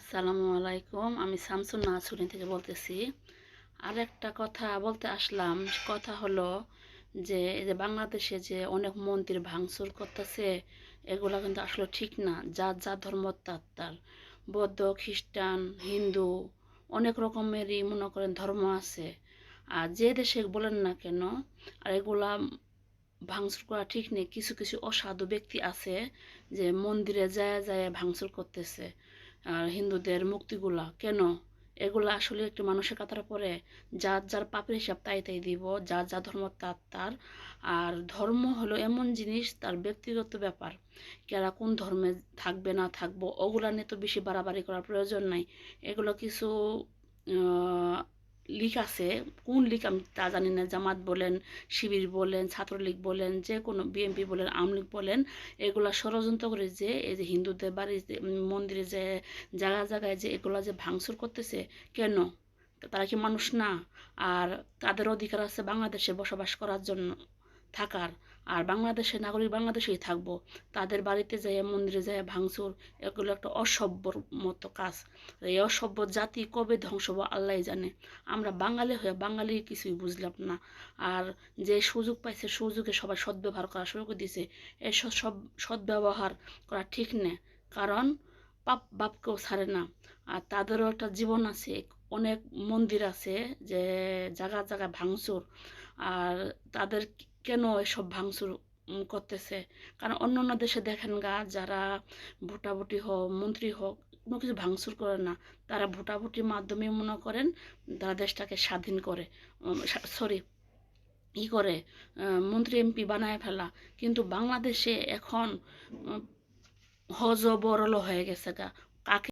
আসসালামু আলাইকুম। আমি শামসুন নাসুরিন থেকে বলতেছি। আর একটা কথা বলতে আসলাম। কথা হলো যে, এই যে বাংলাদেশে যে অনেক মন্দির ভাঙচুর করতেছে, এগুলো কিন্তু আসলে ঠিক না। যার যা ধর্ম তার। বৌদ্ধ, খ্রিস্টান, হিন্দু, অনেক রকমেরই মনে করেন ধর্ম আছে। আর যে দেশে বলেন না কেন, আর এগুলা ভাঙচুর করা ঠিক নেই। কিছু কিছু অসাধু ব্যক্তি আছে যে মন্দিরে যায় যায় ভাঙচুর করতেছে। হিন্দুদের মুক্তিগুলা, কেন? এগুলো আসলে একটি মানুষের কাতার পরে যার যার পাপের হিসাব তাই তাই দিব, যার যা ধর্ম তার তার। আর ধর্ম হলো এমন জিনিস, তার ব্যক্তিগত ব্যাপার। কেরা কোন ধর্মে থাকবে না থাকব, ওগুলা নিয়ে তো বেশি বাড়াবাড়ি করার প্রয়োজন নাই। এগুলো কিছু লিক আছে, কোন লিক আমি তা জানি না, জামাত বলেন, শিবির বলেন, ছাত্রলীগ বলেন, যে কোনো বিএনপি বলেন আমলিগ বলেন, এগুলা ষড়যন্ত্র করে যে, এই যে হিন্দুদের বাড়িতে মন্দিরে যে জায়গা জায়গায় যে এগুলা যে ভাঙচুর করতেছে, কেন? তারা কি মানুষ না? আর তাদের অধিকার আছে বাংলাদেশে বসবাস করার জন্য। থাকার। আর বাংলাদেশের নাগরিক বাংলাদেশেই থাকব। তাদের বাড়িতে যায় মন্দিরে যায় ভাঙচুর, এগুলো একটা অসভ্যর মতো কাজ। এই অসভ্য জাতি কবে ধ্বংস হব আল্লাহ জানে। আমরা বাঙালি হয়ে বাঙালি কিছুই বুঝলাম না। আর যে সুযোগ পাইছে সুযোগে সবাই সদ্ব্যবহার করা শুরু করে দিছে এই সব সদ্ব্যবহার করা ঠিক নেই কারণ পাপ বাপকেও ছাড়ে না। আর তাদেরও একটা জীবন আছে, অনেক মন্দির আছে যে জায়গা জায়গায় ভাঙচুর। আর তাদের কেন এসব ভাঙচুর করতেছে? কারণ অন্য অন্য দেশে দেখেন গা, যারা ভোটাভুটি হোক, মন্ত্রী হোক, কোনো কিছু ভাঙচুর করে না। তারা ভোটাভুটির মাধ্যমে মনে করেন তারা দেশটাকে স্বাধীন করে সরি, ই করে মন্ত্রী, এমপি বানায় ফেলা। কিন্তু বাংলাদেশে এখন হজ বরল হয়ে গেছে গা। কাকে